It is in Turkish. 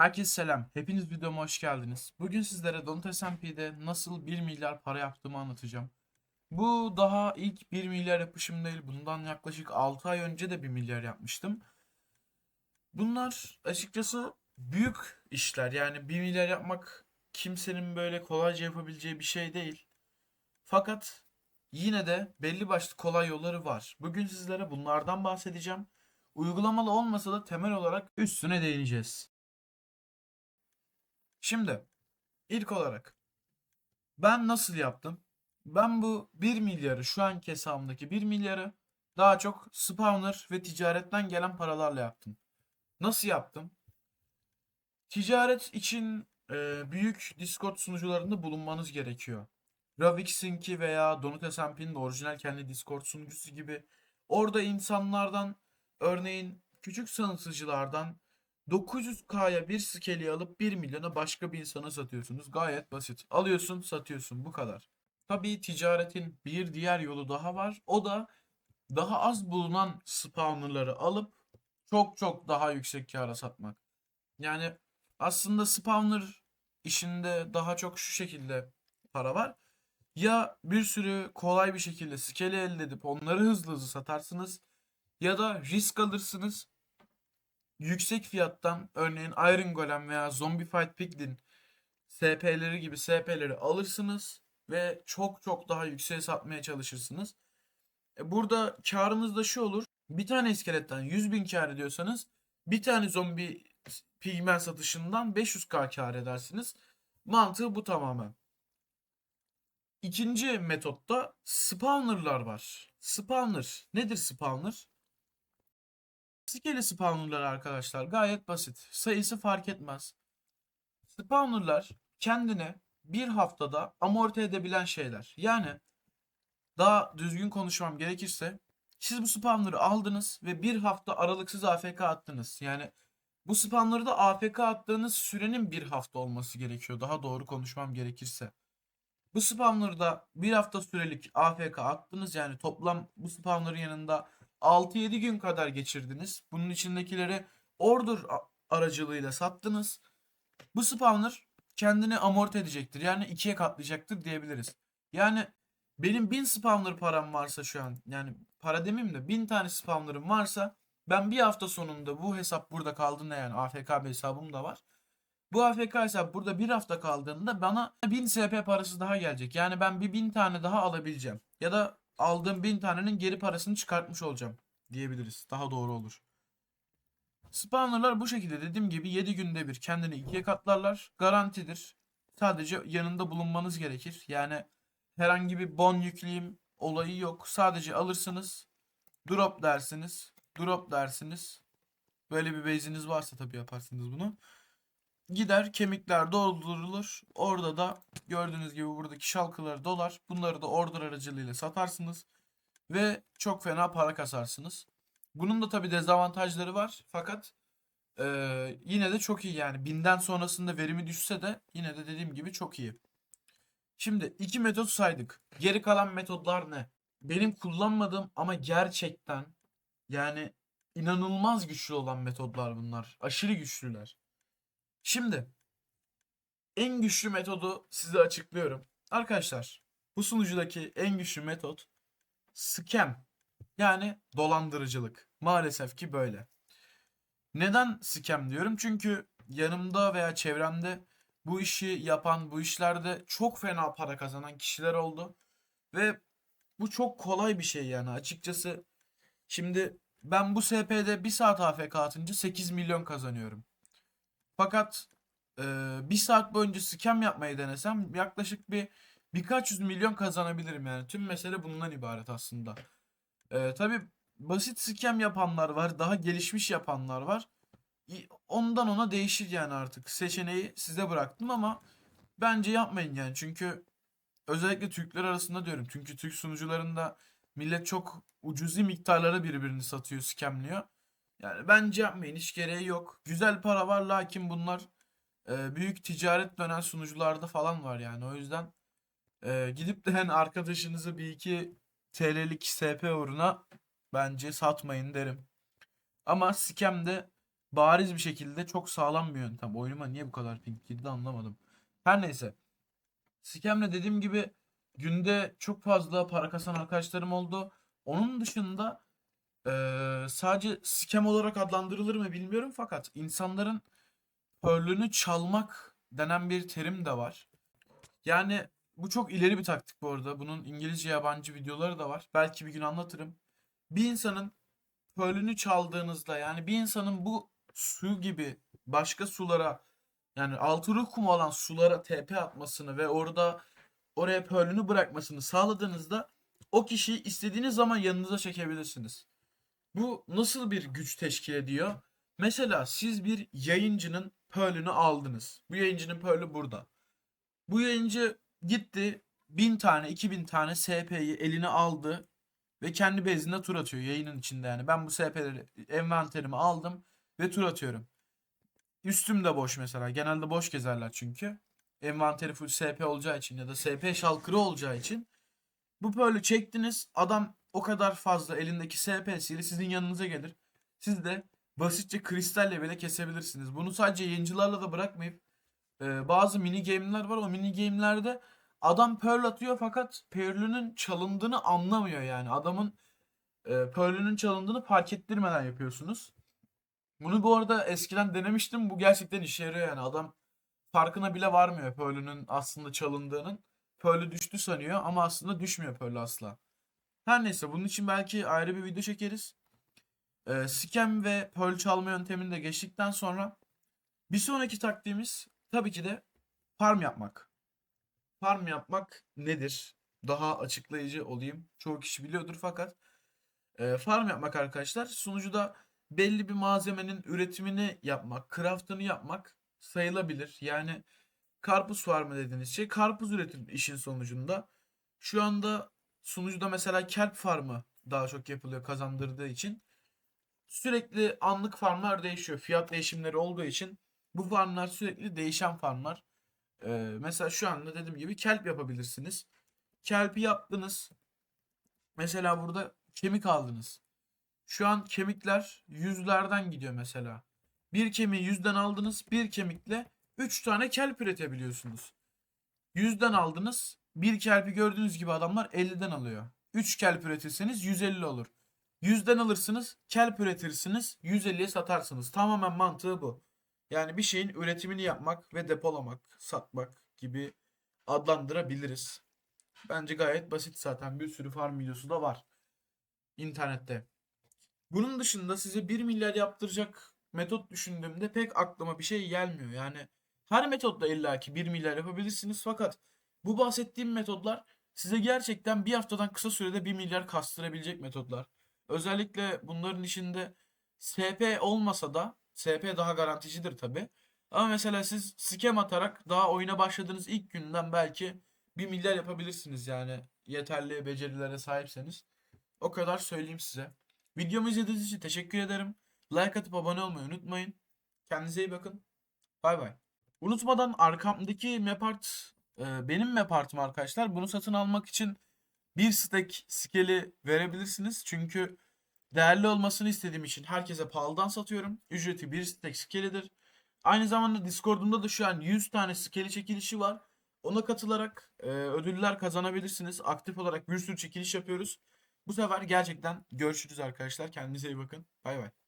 Herkese selam. Hepiniz videoma hoş geldiniz. Bugün sizlere Donut S&P'de nasıl 1 milyar para yaptığımı anlatacağım. Bu daha ilk 1 milyar yapışım değil. Bundan yaklaşık 6 ay önce de 1 milyar yapmıştım. Bunlar açıkçası büyük işler. Yani 1 milyar yapmak kimsenin böyle kolayca yapabileceği bir şey değil. Fakat yine de belli başlı kolay yolları var. Bugün sizlere bunlardan bahsedeceğim. Uygulamalı olmasa da temel olarak üstüne değineceğiz. Şimdi ilk olarak ben nasıl yaptım? Ben bu 1 milyarı şu anki hesabımdaki 1 milyarı daha çok spawner ve ticaretten gelen paralarla yaptım. Nasıl yaptım? Ticaret için e, büyük Discord sunucularında bulunmanız gerekiyor. Ravix'inki veya Donut SMP'nin orijinal kendi Discord sunucusu gibi. Orada insanlardan örneğin küçük sanatçılardan 900K'ya bir skeli alıp 1 milyona başka bir insana satıyorsunuz. Gayet basit. Alıyorsun, satıyorsun. Bu kadar. Tabii ticaretin bir diğer yolu daha var. O da daha az bulunan spawnerları alıp çok çok daha yüksek kâra satmak. Yani aslında spawner işinde daha çok şu şekilde para var. Ya bir sürü kolay bir şekilde skeli elde edip onları hızlı hızlı satarsınız. Ya da risk alırsınız yüksek fiyattan örneğin Iron Golem veya Zombified Piglin SP'leri gibi SP'leri alırsınız ve çok çok daha yükseğe satmaya çalışırsınız. E, burada karınız da şu olur. Bir tane iskeletten 100 bin kar ediyorsanız bir tane zombi pigmen satışından 500k kar edersiniz. Mantığı bu tamamen. İkinci metotta spawnerlar var. Spawner. Nedir spawner? Skeli spawnerlar arkadaşlar gayet basit. Sayısı fark etmez. Spawnerlar kendine bir haftada amorti edebilen şeyler. Yani daha düzgün konuşmam gerekirse siz bu spawner'ı aldınız ve bir hafta aralıksız AFK attınız. Yani bu spawner'ı da AFK attığınız sürenin bir hafta olması gerekiyor. Daha doğru konuşmam gerekirse. Bu spawner'da bir hafta sürelik AFK attınız. Yani toplam bu spawner'ın yanında 6-7 gün kadar geçirdiniz. Bunun içindekileri order aracılığıyla sattınız. Bu spawner kendini amorti edecektir. Yani ikiye katlayacaktır diyebiliriz. Yani benim 1000 spawner param varsa şu an yani para demeyeyim de 1000 tane spawner'ım varsa ben bir hafta sonunda bu hesap burada kaldığında yani AFK bir hesabım da var. Bu AFK hesap burada bir hafta kaldığında bana 1000 SP parası daha gelecek. Yani ben bir 1000 tane daha alabileceğim. Ya da aldığım 1000 tanenin geri parasını çıkartmış olacağım diyebiliriz. Daha doğru olur. Spawnerlar bu şekilde dediğim gibi 7 günde bir kendini ikiye katlarlar. Garantidir. Sadece yanında bulunmanız gerekir. Yani herhangi bir bon yükleyeyim olayı yok. Sadece alırsınız. Drop dersiniz. Drop dersiniz. Böyle bir base'iniz varsa tabii yaparsınız bunu. Gider kemikler doldurulur. Orada da gördüğünüz gibi buradaki şalkıları dolar. Bunları da order aracılığıyla satarsınız. Ve çok fena para kasarsınız. Bunun da tabii dezavantajları var. Fakat eee, yine de çok iyi yani. Binden sonrasında verimi düşse de yine de dediğim gibi çok iyi. Şimdi iki metot saydık. Geri kalan metodlar ne? Benim kullanmadığım ama gerçekten yani inanılmaz güçlü olan metodlar bunlar. Aşırı güçlüler. Şimdi en güçlü metodu size açıklıyorum. Arkadaşlar bu sunucudaki en güçlü metot scam. Yani dolandırıcılık. Maalesef ki böyle. Neden scam diyorum? Çünkü yanımda veya çevremde bu işi yapan, bu işlerde çok fena para kazanan kişiler oldu. Ve bu çok kolay bir şey yani açıkçası. Şimdi ben bu SP'de 1 saat AFK atınca 8 milyon kazanıyorum. Fakat e, bir saat boyunca scam yapmayı denesem yaklaşık bir birkaç yüz milyon kazanabilirim yani. Tüm mesele bundan ibaret aslında. E, tabii basit scam yapanlar var, daha gelişmiş yapanlar var. Ondan ona değişir yani artık. Seçeneği size bıraktım ama bence yapmayın yani. Çünkü özellikle Türkler arasında diyorum. Çünkü Türk sunucularında millet çok ucuzi miktarlara birbirini satıyor, scamliyor. Yani bence yapmayın hiç gereği yok. Güzel para var lakin bunlar e, büyük ticaret dönen sunucularda falan var yani. O yüzden e, gidip de hani arkadaşınızı bir iki TL'lik SP uğruna bence satmayın derim. Ama scam de bariz bir şekilde çok sağlam bir yöntem. Oyunuma niye bu kadar ping girdi anlamadım. Her neyse. Scam'le dediğim gibi günde çok fazla para kazanan arkadaşlarım oldu. Onun dışında sadece scam olarak adlandırılır mı bilmiyorum fakat insanların pearl'ünü çalmak denen bir terim de var. Yani bu çok ileri bir taktik bu arada. Bunun İngilizce yabancı videoları da var. Belki bir gün anlatırım. Bir insanın pearl'ünü çaldığınızda yani bir insanın bu su gibi başka sulara yani altı ruh kumu olan sulara TP atmasını ve orada oraya pearl'ünü bırakmasını sağladığınızda o kişiyi istediğiniz zaman yanınıza çekebilirsiniz. Bu nasıl bir güç teşkil ediyor? Mesela siz bir yayıncının pearl'ünü aldınız. Bu yayıncının pearl'ü burada. Bu yayıncı gitti 1000 tane 2000 tane SP'yi eline aldı ve kendi bezinde tur atıyor yayının içinde yani. Ben bu SP'leri envanterime aldım ve tur atıyorum. Üstüm de boş mesela. Genelde boş gezerler çünkü. Envanteri full SP olacağı için ya da SP şalkırı olacağı için. Bu pearl'ü çektiniz. Adam o kadar fazla elindeki SP'siyle sizin yanınıza gelir. Siz de basitçe kristalle bile kesebilirsiniz. Bunu sadece yayıncılarla da bırakmayıp e, bazı mini game'ler var. O mini game'lerde adam pearl atıyor fakat pearl'ünün çalındığını anlamıyor yani. Adamın e, pearl'ünün çalındığını fark ettirmeden yapıyorsunuz. Bunu bu arada eskiden denemiştim. Bu gerçekten işe yarıyor yani. Adam farkına bile varmıyor pearl'ünün aslında çalındığının. Pearl'ü düştü sanıyor ama aslında düşmüyor pearl asla. Her neyse bunun için belki ayrı bir video çekeriz. Ee, scam ve pearl çalma yöntemini de geçtikten sonra bir sonraki taktiğimiz tabii ki de farm yapmak. Farm yapmak nedir? Daha açıklayıcı olayım. Çoğu kişi biliyordur fakat e, farm yapmak arkadaşlar sunucuda belli bir malzemenin üretimini yapmak, craftını yapmak sayılabilir. Yani karpuz farmı dediğiniz şey karpuz üretim işin sonucunda. Şu anda sunucuda mesela kelp farmı daha çok yapılıyor kazandırdığı için. Sürekli anlık farmlar değişiyor. Fiyat değişimleri olduğu için bu farmlar sürekli değişen farmlar. Ee, mesela şu anda dediğim gibi kelp yapabilirsiniz. Kelpi yaptınız. Mesela burada kemik aldınız. Şu an kemikler yüzlerden gidiyor mesela. Bir kemiği yüzden aldınız. Bir kemikle 3 tane kelp üretebiliyorsunuz. Yüzden aldınız. Bir kelpi gördüğünüz gibi adamlar 50'den alıyor. 3 kelp üretirseniz 150 olur. 100'den alırsınız, kelp üretirsiniz, 150'ye satarsınız. Tamamen mantığı bu. Yani bir şeyin üretimini yapmak ve depolamak, satmak gibi adlandırabiliriz. Bence gayet basit zaten. Bir sürü farm videosu da var internette. Bunun dışında size 1 milyar yaptıracak metot düşündüğümde pek aklıma bir şey gelmiyor. Yani her metotla illaki 1 milyar yapabilirsiniz fakat bu bahsettiğim metodlar size gerçekten bir haftadan kısa sürede 1 milyar kastırabilecek metodlar. Özellikle bunların içinde SP olmasa da SP daha garanticidir tabi. Ama mesela siz scam atarak daha oyuna başladığınız ilk günden belki 1 milyar yapabilirsiniz yani yeterli becerilere sahipseniz. O kadar söyleyeyim size. Videomu izlediğiniz için teşekkür ederim. Like atıp abone olmayı unutmayın. Kendinize iyi bakın. Bay bay. Unutmadan arkamdaki mapart e, benim mapartım arkadaşlar. Bunu satın almak için bir stack skill'i verebilirsiniz. Çünkü değerli olmasını istediğim için herkese pahalıdan satıyorum. Ücreti bir stack skill'idir. Aynı zamanda Discord'umda da şu an 100 tane skill'i çekilişi var. Ona katılarak e, ödüller kazanabilirsiniz. Aktif olarak bir sürü çekiliş yapıyoruz. Bu sefer gerçekten görüşürüz arkadaşlar. Kendinize iyi bakın. Bay bay.